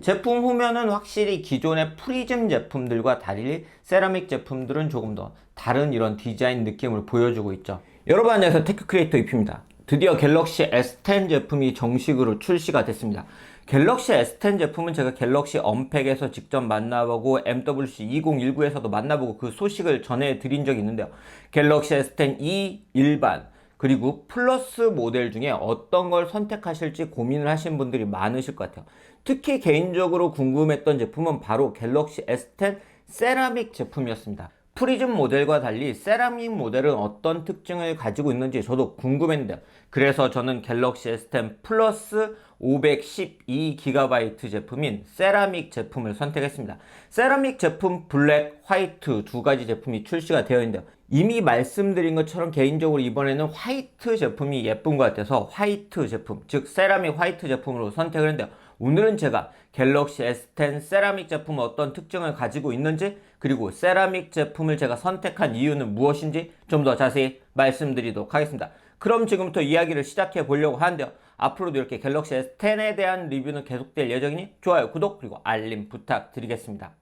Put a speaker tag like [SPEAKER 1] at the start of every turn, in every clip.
[SPEAKER 1] 제품 후면은 확실히 기존의 프리즘 제품들과 달리 세라믹 제품들은 조금 더 다른 이런 디자인 느낌을 보여주고 있죠. 여러분 안녕하세요. 테크 크리에이터 이피입니다. 드디어 갤럭시 S10 제품이 정식으로 출시가 됐습니다. 갤럭시 S10 제품은 제가 갤럭시 언팩에서 직접 만나보고 MWC 2019에서도 만나보고 그 소식을 전해드린 적이 있는데요. 갤럭시 S10 E 일반 그리고 플러스 모델 중에 어떤 걸 선택하실지 고민을 하신 분들이 많으실 것 같아요. 특히 개인적으로 궁금했던 제품은 바로 갤럭시 S10 세라믹 제품이었습니다. 프리즘 모델과 달리 세라믹 모델은 어떤 특징을 가지고 있는지 저도 궁금했는데요. 그래서 저는 갤럭시 S10 플러스 512GB 제품인 세라믹 제품을 선택했습니다. 세라믹 제품 블랙, 화이트 두 가지 제품이 출시가 되어 있는데요. 이미 말씀드린 것처럼 개인적으로 이번에는 화이트 제품이 예쁜 것 같아서 화이트 제품, 즉 세라믹 화이트 제품으로 선택을 했는데요. 오늘은 제가 갤럭시 S10 세라믹 제품 어떤 특징을 가지고 있는지 그리고 세라믹 제품을 제가 선택한 이유는 무엇인지 좀 더 자세히 말씀드리도록 하겠습니다. 그럼 지금부터 이야기를 시작해 보려고 하는데요. 앞으로도 이렇게 갤럭시 S10에 대한 리뷰는 계속될 예정이니 좋아요, 구독 그리고 알림 부탁드리겠습니다.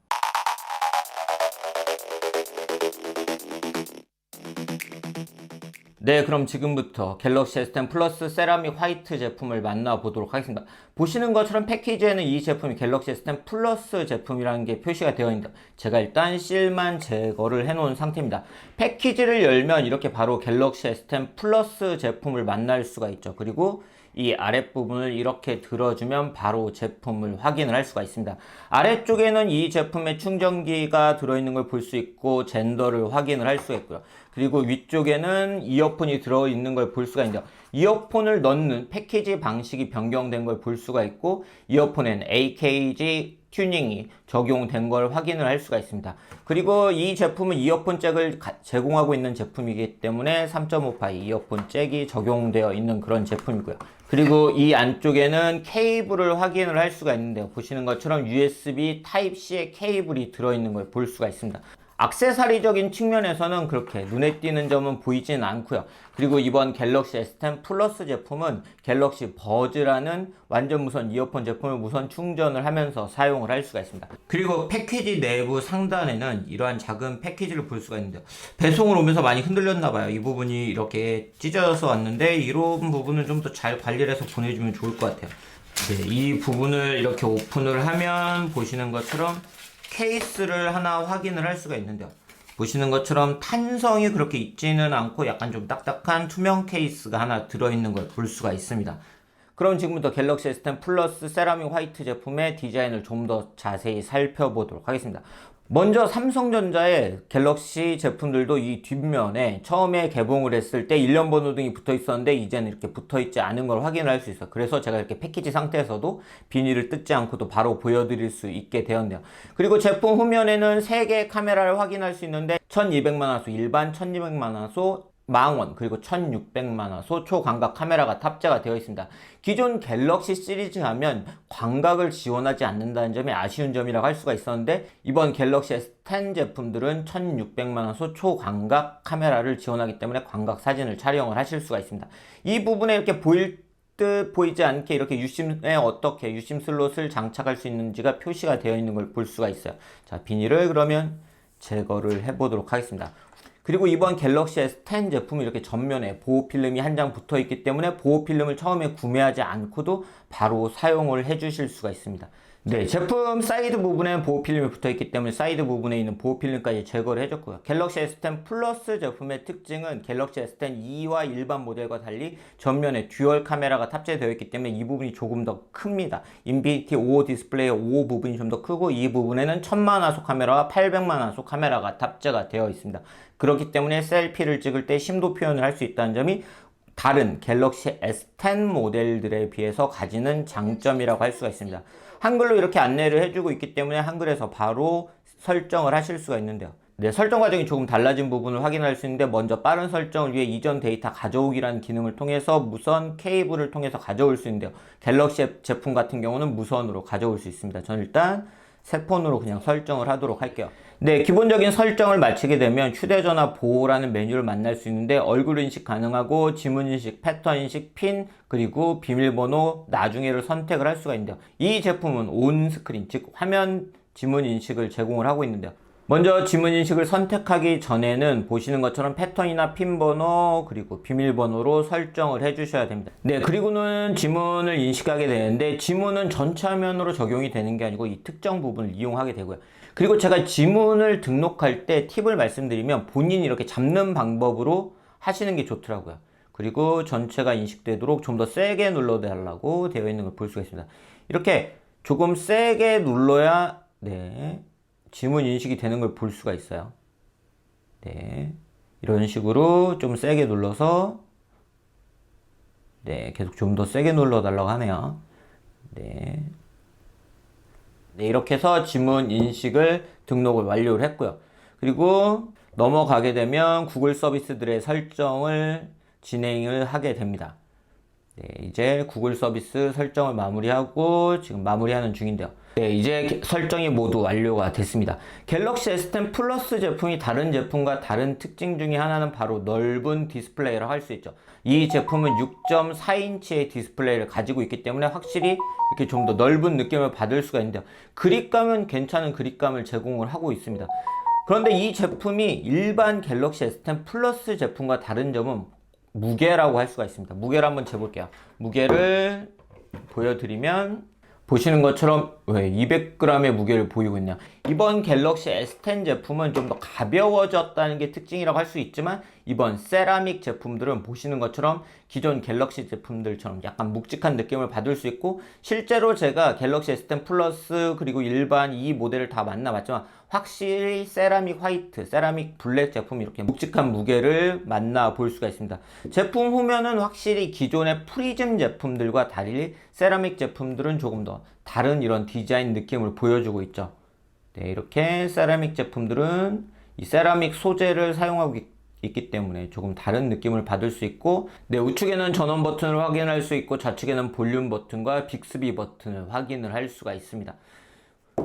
[SPEAKER 1] 네, 그럼 지금부터 갤럭시 S10 플러스 세라믹 화이트 제품을 만나보도록 하겠습니다. 보시는 것처럼 패키지에는 이 제품이 갤럭시 S10 플러스 제품이라는 게 표시가 되어 있는데 제가 일단 실만 제거를 해놓은 상태입니다. 패키지를 열면 이렇게 바로 갤럭시 S10 플러스 제품을 만날 수가 있죠. 그리고 이 아랫부분을 이렇게 들어주면 바로 제품을 확인을 할 수가 있습니다. 아래쪽에는 이 제품의 충전기가 들어있는 걸 볼 수 있고 젠더를 확인을 할 수가 있고요. 그리고 위쪽에는 이어폰이 들어있는 걸 볼 수가 있는데요. 이어폰을 넣는 패키지 방식이 변경된 걸 볼 수가 있고 이어폰엔 AKG 튜닝이 적용된 걸 확인을 할 수가 있습니다. 그리고 이 제품은 이어폰 잭을 가- 제공하고 있는 제품이기 때문에 3.5파이 이어폰 잭이 적용되어 있는 그런 제품이고요. 그리고 이 안쪽에는 케이블을 확인을 할 수가 있는데요. 보시는 것처럼 USB Type-C의 케이블이 들어있는 걸 볼 수가 있습니다. 악세사리적인 측면에서는 그렇게 눈에 띄는 점은 보이진 않고요. 그리고 이번 갤럭시 S10 플러스 제품은 갤럭시 버즈라는 완전 무선 이어폰 제품을 무선 충전을 하면서 사용을 할 수가 있습니다. 그리고 패키지 내부 상단에는 이러한 작은 패키지를 볼 수가 있는데요. 배송을 오면서 많이 흔들렸나 봐요. 이 부분이 이렇게 찢어져서 왔는데 이런 부분은 좀 더 잘 관리를 해서 보내주면 좋을 것 같아요. 네, 이 부분을 이렇게 오픈을 하면 보시는 것처럼 케이스를 하나 확인을 할 수가 있는데요. 보시는 것처럼 탄성이 그렇게 있지는 않고 약간 좀 딱딱한 투명 케이스가 하나 들어있는 걸 볼 수가 있습니다. 그럼 지금부터 갤럭시 S10 플러스 세라믹 화이트 제품의 디자인을 좀 더 자세히 살펴보도록 하겠습니다. 먼저 삼성전자의 갤럭시 제품들도 이 뒷면에 처음에 개봉을 했을 때 일련 번호 등이 붙어 있었는데 이제는 이렇게 붙어 있지 않은 걸 확인할 수 있어요. 그래서 제가 이렇게 패키지 상태에서도 비닐을 뜯지 않고도 바로 보여드릴 수 있게 되었네요. 그리고 제품 후면에는 3개의 카메라를 확인할 수 있는데 1200만화소 일반 1200만화소 망원 그리고 1600만화소 초 광각 카메라가 탑재가 되어 있습니다. 기존 갤럭시 시리즈 하면 광각을 지원하지 않는다는 점이 아쉬운 점이라고 할 수가 있었는데 이번 갤럭시 S10 제품들은 1600만화소 초 광각 카메라를 지원하기 때문에 광각 사진을 촬영을 하실 수가 있습니다. 이 부분에 이렇게 보일 듯 보이지 않게 이렇게 유심에 어떻게 유심 슬롯을 장착할 수 있는지가 표시가 되어 있는 걸 볼 수가 있어요. 자, 비닐을 그러면 제거를 해보도록 하겠습니다. 그리고 이번 갤럭시 S10 제품이 이렇게 전면에 보호 필름이 한 장 붙어 있기 때문에 보호 필름을 처음에 구매하지 않고도 바로 사용을 해 주실 수가 있습니다. 네, 제품 사이드 부분에 보호 필름이 붙어 있기 때문에 사이드 부분에 있는 보호 필름까지 제거를 해줬고요. 갤럭시 S10 플러스 제품의 특징은 갤럭시 S10 2와 일반 모델과 달리 전면에 듀얼 카메라가 탑재되어 있기 때문에 이 부분이 조금 더 큽니다. 인피니티 5 디스플레이 5 부분이 좀 더 크고 이 부분에는 1000만 화소 카메라와 800만 화소 카메라가 탑재가 되어 있습니다. 그렇기 때문에 셀피를 찍을 때 심도 표현을 할 수 있다는 점이 다른 갤럭시 S10 모델들에 비해서 가지는 장점이라고 할 수가 있습니다. 한글로 이렇게 안내를 해주고 있기 때문에 한글에서 바로 설정을 하실 수가 있는데요. 네, 설정 과정이 조금 달라진 부분을 확인할 수 있는데 먼저 빠른 설정을 위해 이전 데이터 가져오기라는 기능을 통해서 무선 케이블을 통해서 가져올 수 있는데요. 갤럭시 제품 같은 경우는 무선으로 가져올 수 있습니다. 저는 일단 새 폰으로 그냥 설정을 하도록 할게요. 네, 기본적인 설정을 마치게 되면 휴대전화 보호라는 메뉴를 만날 수 있는데 얼굴 인식 가능하고 지문 인식, 패턴 인식, 핀, 그리고 비밀번호, 나중에를 선택을 할 수가 있는데요. 이 제품은 온 스크린, 즉 화면 지문 인식을 제공을 하고 있는데요. 먼저 지문 인식을 선택하기 전에는 보시는 것처럼 패턴이나 핀 번호 그리고 비밀번호로 설정을 해 주셔야 됩니다. 네, 그리고는 지문을 인식하게 되는데 지문은 전체 화면으로 적용이 되는 게 아니고 이 특정 부분을 이용하게 되고요. 그리고 제가 지문을 등록할 때 팁을 말씀드리면 본인이 이렇게 잡는 방법으로 하시는 게 좋더라고요. 그리고 전체가 인식되도록 좀 더 세게 눌러달라고 되어 있는 걸 볼 수가 있습니다. 이렇게 조금 세게 눌러야 네. 지문 인식이 되는 걸 볼 수가 있어요. 네. 이런 식으로 좀 세게 눌러서 네, 계속 좀 더 세게 눌러 달라고 하네요. 네. 네, 이렇게 해서 지문 인식을 등록을 완료를 했고요. 그리고 넘어가게 되면 구글 서비스들의 설정을 진행을 하게 됩니다. 네, 이제 구글 서비스 설정을 마무리하고 지금 마무리하는 중인데요. 네, 이제 설정이 모두 완료가 됐습니다. 갤럭시 S10 플러스 제품이 다른 제품과 다른 특징 중에 하나는 바로 넓은 디스플레이를 할 수 있죠. 이 제품은 6.4인치의 디스플레이를 가지고 있기 때문에 확실히 이렇게 좀 더 넓은 느낌을 받을 수가 있는데요. 그립감은 괜찮은 그립감을 제공을 하고 있습니다. 그런데 이 제품이 일반 갤럭시 S10 플러스 제품과 다른 점은 무게라고 할 수가 있습니다. 무게를 한번 재볼게요. 무게를 보여드리면 보시는 것처럼 왜 200g의 무게를 보이고 있냐. 이번 갤럭시 S10 제품은 좀 더 가벼워졌다는 게 특징이라고 할 수 있지만 이번 세라믹 제품들은 보시는 것처럼 기존 갤럭시 제품들처럼 약간 묵직한 느낌을 받을 수 있고 실제로 제가 갤럭시 S10 플러스 그리고 일반 이 모델을 다 만나봤지만 확실히 세라믹 화이트, 세라믹 블랙 제품 이렇게 묵직한 무게를 만나 볼 수가 있습니다. 제품 후면은 확실히 기존의 프리즘 제품들과 달리 세라믹 제품들은 조금 더 다른 이런 디자인 느낌을 보여주고 있죠. 네, 이렇게 세라믹 제품들은 이 세라믹 소재를 사용하고 있- 있기 때문에 조금 다른 느낌을 받을 수 있고 네, 우측에는 전원 버튼을 확인할 수 있고 좌측에는 볼륨 버튼과 빅스비 버튼을 확인을 할 수가 있습니다.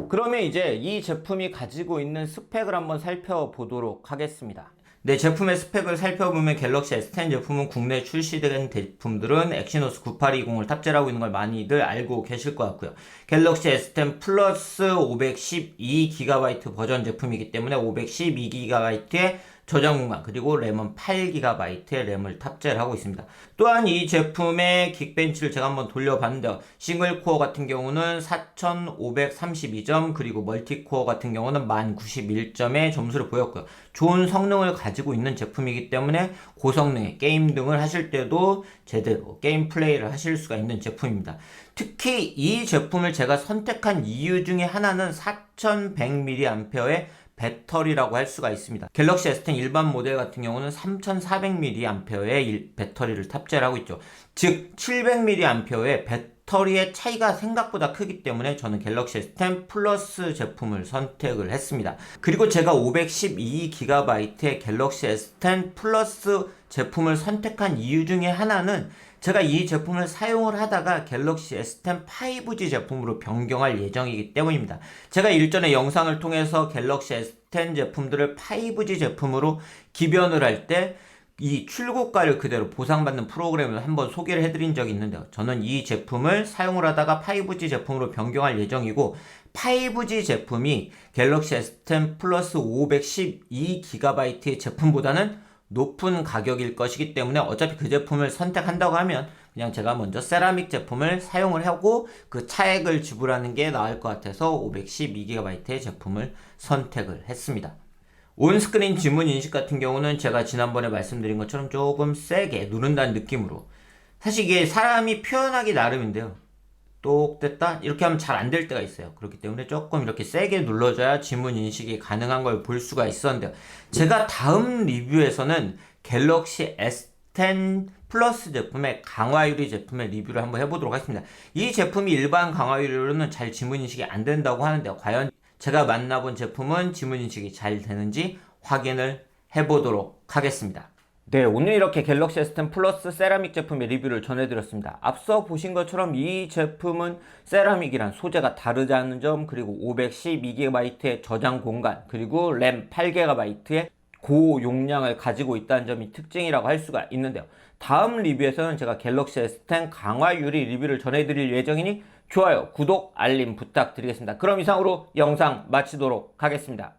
[SPEAKER 1] 그러면 이제 이 제품이 가지고 있는 스펙을 한번 살펴보도록 하겠습니다. 네, 제품의 스펙을 살펴보면 갤럭시 S10 제품은 국내 출시된 제품들은 엑시노스 9820을 탑재하고 있는 걸 많이들 알고 계실 것 같고요. 갤럭시 S10 플러스 512GB 버전 제품이기 때문에 512GB의 저장 공간 그리고 램은 8GB의 램을 탑재를 하고 있습니다. 또한 이 제품의 긱벤치를 제가 한번 돌려봤는데요. 싱글 코어 같은 경우는 4532점 그리고 멀티 코어 같은 경우는 1091점의 점수를 보였고요. 좋은 성능을 가지고 있는 제품이기 때문에 고성능의 게임 등을 하실 때도 제대로 게임 플레이를 하실 수가 있는 제품입니다. 특히 이 제품을 제가 선택한 이유 중에 하나는 4100mAh의 배터리라고 할 수가 있습니다. 갤럭시 S10 일반 모델 같은 경우는 3400mAh의 배터리를 탑재를 하고 있죠. 즉 700mAh의 배터리의 차이가 생각보다 크기 때문에 저는 갤럭시 S10 플러스 제품을 선택을 했습니다. 그리고 제가 512GB의 갤럭시 S10 플러스 제품을 선택한 이유 중에 하나는 제가 이 제품을 사용을 하다가 갤럭시 S10 5G 제품으로 변경할 예정이기 때문입니다. 제가 일전에 영상을 통해서 갤럭시 S10 제품들을 5G 제품으로 기변을 할때 이 출고가를 그대로 보상받는 프로그램을 한번 소개를 해드린 적이 있는데요. 저는 이 제품을 사용을 하다가 5G 제품으로 변경할 예정이고 5G 제품이 갤럭시 S10 플러스 512GB의 제품보다는 높은 가격일 것이기 때문에 어차피 그 제품을 선택한다고 하면 그냥 제가 먼저 세라믹 제품을 사용을 하고 그 차액을 지불하는 게 나을 것 같아서 512GB의 제품을 선택을 했습니다. 온스크린 지문 인식 같은 경우는 제가 지난번에 말씀드린 것처럼 조금 세게 누른다는 느낌으로 사실 이게 사람이 표현하기 나름인데요. 똑 됐다? 이렇게 하면 잘 안 될 때가 있어요. 그렇기 때문에 조금 이렇게 세게 눌러줘야 지문 인식이 가능한 걸 볼 수가 있었는데요. 제가 다음 리뷰에서는 갤럭시 S10 플러스 제품의 강화유리 제품의 리뷰를 한번 해보도록 하겠습니다. 이 제품이 일반 강화유리로는 잘 지문 인식이 안 된다고 하는데 과연 제가 만나본 제품은 지문 인식이 잘 되는지 확인을 해보도록 하겠습니다 네, 오늘 이렇게 갤럭시 S10 플러스 세라믹 제품의 리뷰를 전해드렸습니다. 앞서 보신 것처럼 이 제품은 세라믹이란 소재가 다르다는 점, 그리고 512GB의 저장 공간, 그리고 램 8GB의 고용량을 가지고 있다는 점이 특징이라고 할 수가 있는데요. 다음 리뷰에서는 제가 갤럭시 S10 강화 유리 리뷰를 전해드릴 예정이니 좋아요, 구독, 알림 부탁드리겠습니다. 그럼 이상으로 영상 마치도록 하겠습니다.